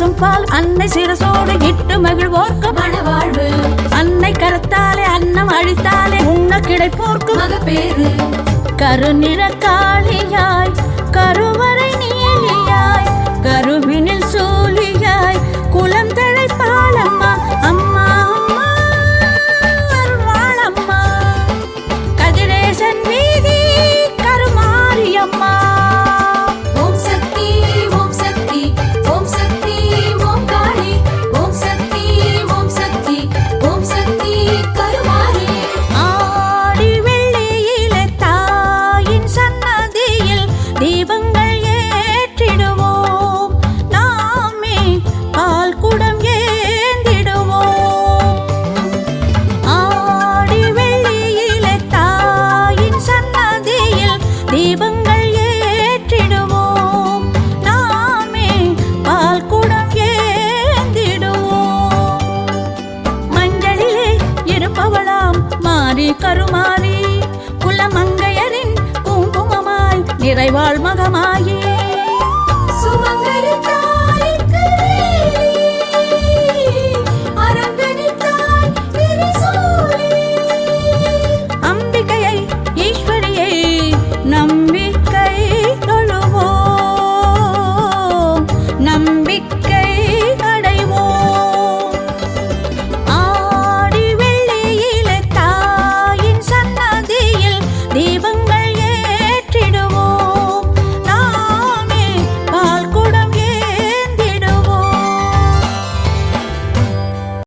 பசும்பால் அன்னை சிரசோடு இட்டு மகிழ்வோர்க்கு. மணவாழ்வு அன்னை கரத்தாலே அன்னம் அழித்தாலே உண்ண கிடைப்போர்க்கு மகப்பேறு. கருநிற காளியாய் கருவறை தீபங்கள் ஏற்றிடுவோம் நாமே பால் குடம் ஏந்திடுவோம். மஞ்சளிலே இருப்பவளாம் மாறி கருமாறி குலமங்கையரின் குங்குமமாய் நிறைவாழ் மகமாயே